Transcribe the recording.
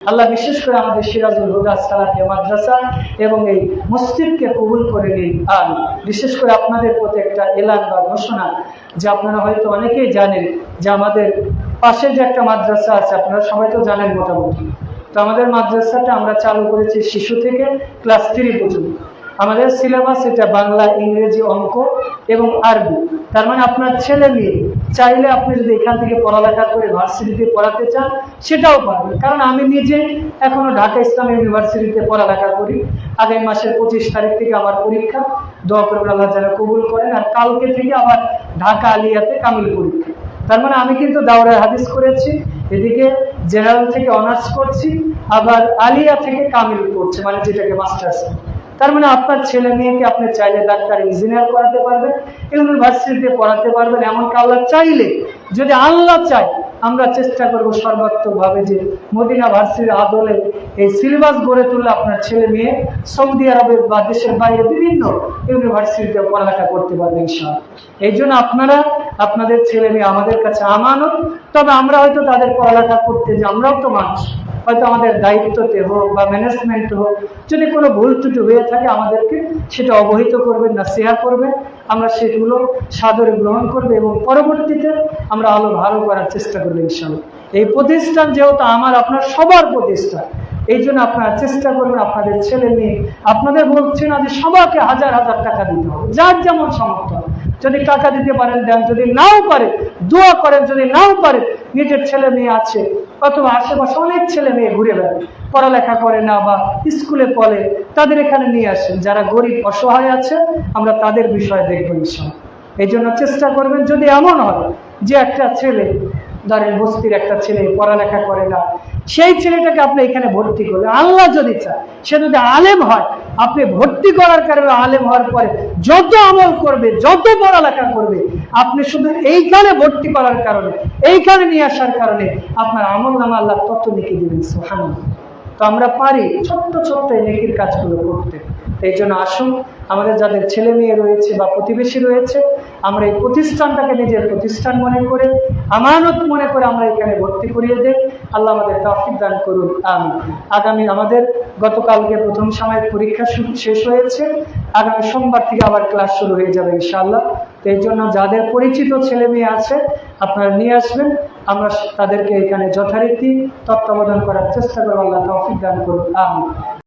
আল্লাহ বিশেষ করে আমাদের সিরাজুল হুদা, সালাফিয়া মাদ্রাসা এবং এই মসজিদকে কবুল করে নিন। আর বিশেষ করে আপনাদের প্রতি একটা এলান বা ঘোষণা যে আপনারা হয়তো অনেকেই জানেন যে আমাদের পাশে যে একটা মাদ্রাসা আছে, আপনারা সবাই তো জানেন মোটামুটি। তো আমাদের মাদ্রাসাটা আমরা চালু করেছি শিশু থেকে ক্লাস থ্রি পর্যন্ত। আমাদের সিলেবাস এটা বাংলা, ইংরেজি অঙ্ক এবং আরবি। তার মানে আপনার ছেলে মেয়ে চাইলে আপনি যদি এখান থেকে পড়ালেখা করে ভার্সিটিতে পড়াতে চান, সেটাও পারবেন। কারণ আমি নিজে এখনও ঢাকা ইসলাম ইউনিভার্সিটিতে পড়ালেখা করি। আগামী মাসের পঁচিশ তারিখ থেকে আমার পরীক্ষা। দোয়া করবেন আল্লাহ যেন কবুল করেন। আর কালকে থেকে আবার ঢাকা আলিয়াতে কামিল পরীক্ষা। তার মানে আমি কিন্তু দাওরায় হাদিস করেছি। এদিকে জেনারেল থেকে অনার্স করছি। আবার আলিয়া থেকে কামিল করছে মানে যেটাকে মাস্টার্স। তার মানে আপনার ছেলে মেয়েকে আপনি চাইলে ডাক্তার, ইঞ্জিনিয়ার করাতে পারবেন, ইউনিভার্সিটিতে পড়াতে পারবেন, এমনকি আল্লাহ চাইলে, যদি আল্লাহ চায়, আমরা চেষ্টা করব সর্বাত্মকভাবে যে মদিনা ভার্সির আদলে এই সিলেবাস গড়ে তুললে আপনার ছেলে মেয়ে সৌদি আরবের বা দেশের বাইরে বিভিন্ন ইউনিভার্সিটিতে পড়ালেখা করতে পারবেন ইনশাআল্লাহ। এই জন্য আপনারা, আপনাদের ছেলে মেয়ে আমাদের কাছে আমানত, তবে আমরা হয়তো তাদের পড়ালেখা করতে যে আমরাও তো মানুষ হয়তো আমাদের দায়িত্বতে হোক বা ম্যানেজমেন্ট হোক, যদি কোনো ভুল ত্রুটি হয়ে থাকে আমাদেরকে সেটা অবহিত করবেন না শেয়ার করবেন। আমরা সেগুলো সাদরে গ্রহণ করবে এবং পরবর্তীতে আমরা আলো ভালো করার চেষ্টা করব ইনশাল্লাহ এই প্রতিষ্ঠান যেহেতু আমার, আপনার সবার প্রতিষ্ঠান, এই জন্য আপনারা চেষ্টা করবেন আপনাদের ছেলে মেয়ে, আপনাদের বলছি না যে সবাইকে হাজার হাজার টাকা দিতে হবে, যার যেমন সামর্থ্য। যদি টাকা দিতে পারেন, দেন, যদি নাও পারে, দোয়া করেন, যদি নাও পারে, নিজের ছেলে মেয়ে আছে অথবা আশেপাশে অনেক ছেলে মেয়ে ঘুরে বেড়ায়, পড়ালেখা করে না বা স্কুলে পড়ে, তাদের এখানে নিয়ে আসেন। যারা গরিব, অসহায় আছে, আমরা তাদের বিষয়ে দেখব ইনশাল্লাহ এই জন্য চেষ্টা করবেন, যদি এমন হয় যে একটা ছেলে ধরেন বস্তির একটা ছেলে পড়ালেখা করে না, সেই ছেলেটাকে আপনি এখানে ভর্তি করলে, আল্লাহ যদি চায়, সে যদি আলেম হয়, আপনি ভর্তি করার কারণে আলেম হওয়ার পরে যত আমল করবে, যত পড়ালেখা করবে, আপনি শুধু এইখানে ভর্তি করার কারণে, এইখানে নিয়ে আসার কারণে আপনার আমল নামা আল্লাহ তত লিখে দিবেন সোহান তো আমরা পারি ছোট্ট ছোট্ট এই নেকির কাজগুলো করতে। এই জন্য আসুন, আমাদের যাদের ছেলে মেয়ে রয়েছে বা প্রতিবেশী রয়েছে, আমরা এই প্রতিষ্ঠানটাকে নিজের প্রতিষ্ঠান মনে করে, আমানত মনে করে আমরা এখানে ভর্তি করিয়ে দেই আল্লাহ আমাদের তফিক দান করুন আমি আগামী আমাদের গতকালকে প্রথম সময়ের পরীক্ষা শেষ হয়েছে। আগামী সোমবার থেকে আবার ক্লাস শুরু হয়ে যাবে ইনশাআল্লাহ। তো এই জন্য যাদের পরিচিত ছেলে মেয়ে আছে, আপনারা নিয়ে আসবেন। আমরা তাদেরকে এখানে যথারীতি তত্ত্বাবধান করার চেষ্টা করব। আল্লাহ তৌফিক দান করুন আমি